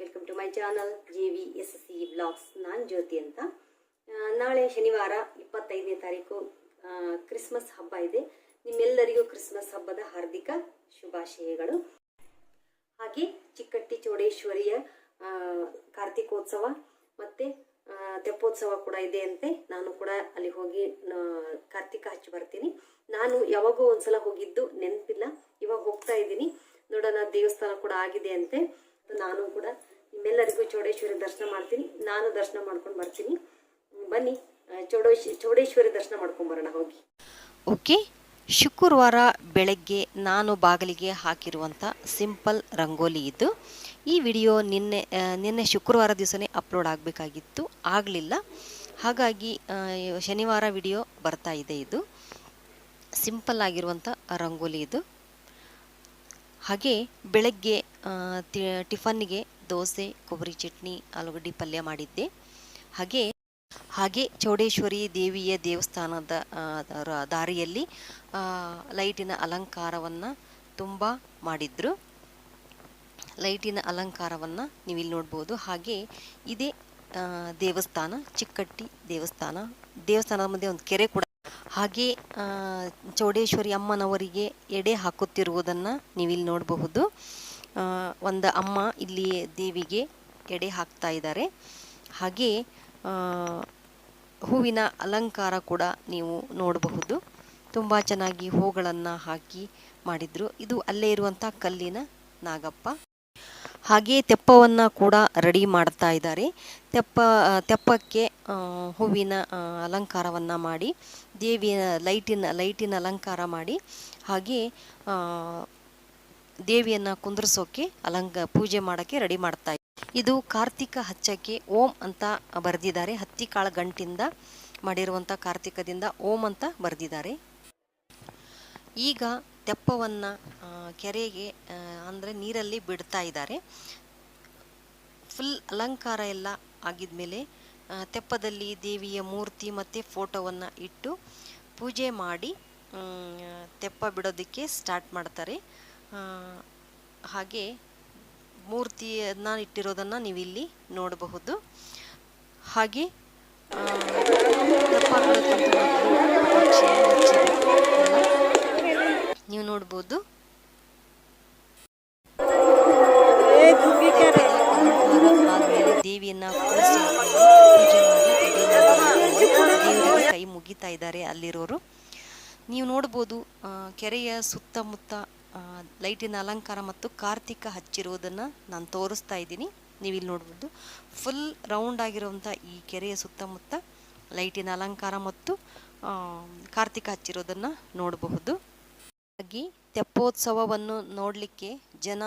Welcome to my channel J V S C vlogs ನಾನು ಜ್ಯೋತಿ ಅಂತ. ನಾಳೆ ಶನಿವಾರ ಇಪ್ಪತ್ತೈದನೇ ತಾರೀಕು ಕ್ರಿಸ್ಮಸ್ ಹಬ್ಬ ಇದೆ. ನಿಮ್ಮೆಲ್ಲರಿಗೂ ಕ್ರಿಸ್ಮಸ್ ಹಬ್ಬದ ಹಾರ್ದಿಕ ಶುಭಾಶಯಗಳು. ಹಾಗೆ ಚಿಕ್ಕಟ್ಟಿ ಚೌಡೇಶ್ವರಿಯ ಕಾರ್ತಿಕೋತ್ಸವ ಮತ್ತು ತೆಪ್ಪೋತ್ಸವ ಕೂಡ ಇದೆ ಅಂತೆ. ನಾನು ಕೂಡ ಅಲ್ಲಿ ಹೋಗಿ ಕಾರ್ತಿಕ ಹಚ್ಚಿ ಬರ್ತೀನಿ. ನಾನು ಯಾವಾಗೋ ಒಂದ್ಸಲ ಹೋಗಿದ್ದು ನೆನಪಿಲ್ಲ. ಇವಾಗ ಹೋಗ್ತಾ ಇದ್ದೀನಿ. ನೋಡೋಣ, ದೇವಸ್ಥಾನ ಕೂಡ ಆಗಿದೆ ಅಂತೆ. ನಾನು ಕೂಡ ನಿಮ್ಮೆಲ್ಲರಿಗೂ ಚೌಡೇಶ್ವರಿ ದರ್ಶನ ಮಾಡ್ತೀನಿ. ನಾನು ದರ್ಶನ ಮಾಡ್ಕೊಂಡು ಬರ್ತೀನಿ. ಬನ್ನಿ ಚೌಡೇಶ್, ಚೌಡೇಶ್ವರಿ ದರ್ಶನ ಮಾಡ್ಕೊಂಡ್ ಬರೋಣ ಹೋಗಿ. ಓಕೆ. ಶುಕ್ರವಾರ ಬೆಳಗ್ಗೆ ನಾನು ಬಾಗಿಲಿಗೆ ಹಾಕಿರುವಂಥ ಸಿಂಪಲ್ ರಂಗೋಲಿ ಇದು. ಈ ವಿಡಿಯೋ ನಿನ್ನೆ ನಿನ್ನೆ ಶುಕ್ರವಾರ ದಿವಸನೇ ಅಪ್ಲೋಡ್ ಆಗಬೇಕಾಗಿತ್ತು. ಆಗಲಿಲ್ಲ. ಹಾಗಾಗಿ ಶನಿವಾರ ವಿಡಿಯೋ ಬರ್ತಾ ಇದೆ ಇದು. ಸಿಂಪಲ್ ಆಗಿರುವಂಥ ರಂಗೋಲಿ ಇದು. ಹಾಗೆ ಬೆಳಗ್ಗೆ ಟಿಫನ್ಗೆ ದೋಸೆ, ಕೊಬ್ಬರಿ ಚಟ್ನಿ, ಆಲೂಗಡ್ಡೆ ಪಲ್ಯ ಮಾಡಿದ್ದೆ. ಹಾಗೆ ಹಾಗೆ ಚೌಡೇಶ್ವರಿ ದೇವಿಯ ದೇವಸ್ಥಾನದ ದಾರಿಯಲ್ಲಿ ಲೈಟಿನ ಅಲಂಕಾರವನ್ನು ತುಂಬ ಮಾಡಿದ್ರು. ಲೈಟಿನ ಅಲಂಕಾರವನ್ನು ನೀವು ಇಲ್ಲಿ ನೋಡ್ಬೋದು. ಹಾಗೆ ಇದೇ ದೇವಸ್ಥಾನ, ಚಿಕ್ಕಟ್ಟಿ ದೇವಸ್ಥಾನ. ದೇವಸ್ಥಾನದ ಮುಂದೆ ಒಂದು ಕೆರೆ ಕೂಡ ಹಾಗೆ ಚೌಡೇಶ್ವರಿ ಅಮ್ಮನವರಿಗೆ ಎಡೆ ಹಾಕುತ್ತಿರುವುದನ್ನು ನೀವಿಲ್ಲಿ ನೋಡಬಹುದು. ಒಂದು ಅಮ್ಮ ಇಲ್ಲಿ ದೇವಿಗೆ ಎಡೆ ಹಾಕ್ತಾ ಇದ್ದಾರೆ. ಹಾಗೆ ಹೂವಿನ ಅಲಂಕಾರ ಕೂಡ ನೀವು ನೋಡಬಹುದು. ತುಂಬ ಚೆನ್ನಾಗಿ ಹೂಗಳನ್ನು ಹಾಕಿ ಮಾಡಿದರು. ಇದು ಅಲ್ಲೇ ಇರುವಂಥ ಕಲ್ಲಿನ ನಾಗಪ್ಪ. ಹಾಗೆ ತೆಪ್ಪವನ್ನು ಕೂಡ ರೆಡಿ ಮಾಡ್ತಾ ಇದ್ದಾರೆ. ತೆಪ್ಪ ತೆಪ್ಪಕ್ಕೆ ಹೂವಿನ ಅಲಂಕಾರವನ್ನು ಮಾಡಿ ದೇವಿಯ ಲೈಟಿನ ಲೈಟಿನ ಅಲಂಕಾರ ಮಾಡಿ ಹಾಗೆ ಆ, ದೇವಿಯನ್ನು ಕುಂದರ್ಸೋಕ್ಕೆ ಅಲಂಕ ಪೂಜೆ ಮಾಡೋಕ್ಕೆ ರೆಡಿ ಮಾಡ್ತಾ ಇದು ಕಾರ್ತಿಕ ಹಚ್ಚಕ್ಕೆ ಓಂ ಅಂತ ಬರೆದಿದ್ದಾರೆ. ಹತ್ತಿ ಕಾಳ ಗಂಟಿಂದ ಮಾಡಿರುವಂಥ ಕಾರ್ತಿಕದಿಂದ ಓಂ ಅಂತ ಬರೆದಿದ್ದಾರೆ. ಈಗ ತೆಪ್ಪವನ್ನು ಕೆರೆಗೆ ಅಂದರೆ ನೀರಲ್ಲಿ ಬಿಡ್ತಾ ಇದ್ದಾರೆ. ಫುಲ್ ಅಲಂಕಾರ ಎಲ್ಲ ಆಗಿದ್ಮೇಲೆ ತೆಪ್ಪದಲ್ಲಿ ದೇವಿಯ ಮೂರ್ತಿ ಮತ್ತು ಫೋಟೋವನ್ನು ಇಟ್ಟು ಪೂಜೆ ಮಾಡಿ ತೆಪ್ಪ ಬಿಡೋದಕ್ಕೆ ಸ್ಟಾರ್ಟ್ ಮಾಡ್ತಾರೆ. ಹಾಗೆ ಮೂರ್ತಿಯನ್ನ ಇಟ್ಟಿರೋದನ್ನು ನೀವಿಲ್ಲಿ ನೋಡಬಹುದು. ಹಾಗೆ ತೆಪ್ಪ ನೋಡ್ಬೋದು ದೇವಿಯನ್ನ ದೇವರಿಗೆ ಕೈ ಮುಗಿತಾ ಇದ್ದಾರೆ ಅಲ್ಲಿರೋರು. ನೀವು ನೋಡ್ಬೋದು ಕೆರೆಯ ಸುತ್ತಮುತ್ತ ಲೈಟಿನ ಅಲಂಕಾರ ಮತ್ತು ಕಾರ್ತಿಕ ಹಚ್ಚಿರುವುದನ್ನ ನಾನು ತೋರಿಸ್ತಾ ಇದ್ದೀನಿ. ನೀವು ಇಲ್ಲಿ ನೋಡ್ಬೋದು ಫುಲ್ ರೌಂಡ್ ಆಗಿರುವಂಥ ಈ ಕೆರೆಯ ಸುತ್ತಮುತ್ತ ಲೈಟಿನ ಅಲಂಕಾರ ಮತ್ತು ಕಾರ್ತಿಕ ಹಚ್ಚಿರೋದನ್ನು ನೋಡಬಹುದು. ಹಾಗೆ ತೆಪ್ಪೋತ್ಸವವನ್ನು ನೋಡಲಿಕ್ಕೆ ಜನ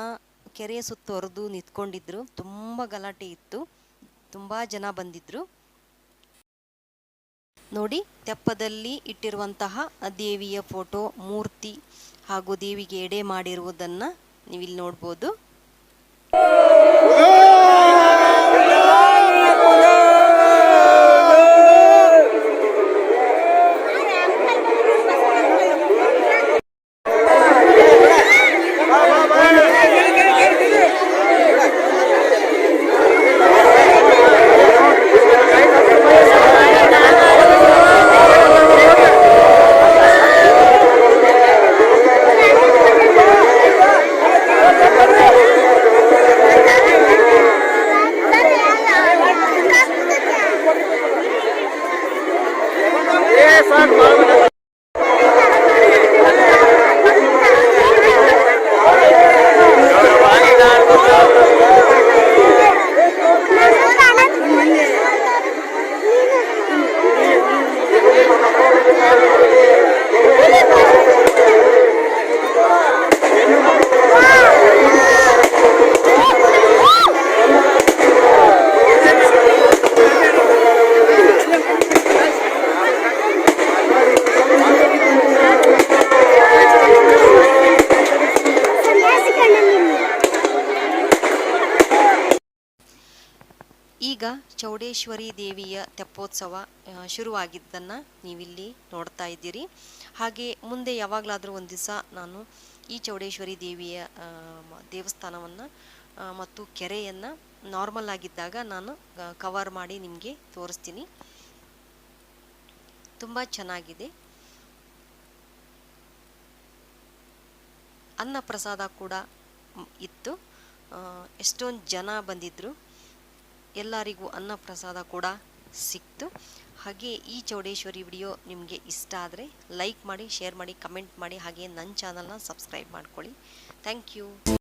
ಕೆರೆಯ ಸುತ್ತುವರೆದು ನಿಂತ್ಕೊಂಡಿದ್ರು. ತುಂಬ ಗಲಾಟೆ ಇತ್ತು. ತುಂಬ ಜನ ಬಂದಿದ್ರು. ನೋಡಿ, ತೆಪ್ಪದಲ್ಲಿ ಇಟ್ಟಿರುವಂತಹ ದೇವಿಯ ಫೋಟೋ, ಮೂರ್ತಿ ಹಾಗೂ ದೇವಿಗೆ ಎಡೆ ಮಾಡಿರುವುದನ್ನು ನೀವಿಲ್ಲಿ ನೋಡ್ಬೋದು. Sai fora, ಈಗ ಚೌಡೇಶ್ವರಿ ದೇವಿಯ ತೆಪ್ಪೋತ್ಸವ ಶುರುವಾಗಿದ್ದನ್ನು ನೀವಿಲ್ಲಿ ನೋಡ್ತಾ ಇದ್ದೀರಿ. ಹಾಗೆ ಮುಂದೆ ಯಾವಾಗಲಾದರೂ ಒಂದು ದಿವಸ ನಾನು ಈ ಚೌಡೇಶ್ವರಿ ದೇವಿಯ ದೇವಸ್ಥಾನವನ್ನು ಮತ್ತು ಕೆರೆಯನ್ನು ನಾರ್ಮಲ್ ಆಗಿದ್ದಾಗ ನಾನು ಕವರ್ ಮಾಡಿ ನಿಮಗೆ ತೋರಿಸ್ತೀನಿ. ತುಂಬ ಚೆನ್ನಾಗಿದೆ. ಅನ್ನ ಪ್ರಸಾದ ಕೂಡ ಇತ್ತು. ಎಷ್ಟೊಂದು ಜನ ಬಂದಿದ್ದರು ಎಲ್ಲರಿಗೂ ಅನ್ನ ಪ್ರಸಾದ ಕೂಡ ಸಿಕ್ತು. ಹಾಗೆ ಈ ಚೌಡೇಶ್ವರಿ ವಿಡಿಯೋ ನಿಮಗೆ ಇಷ್ಟ ಆದರೆ ಲೈಕ್ ಮಾಡಿ, ಶೇರ್ ಮಾಡಿ, ಕಮೆಂಟ್ ಮಾಡಿ, ಹಾಗೆ ನನ್ನ ಚಾನಲ್ನ ಸಬ್ಸ್ಕ್ರೈಬ್ ಮಾಡ್ಕೊಳ್ಳಿ. Thank you.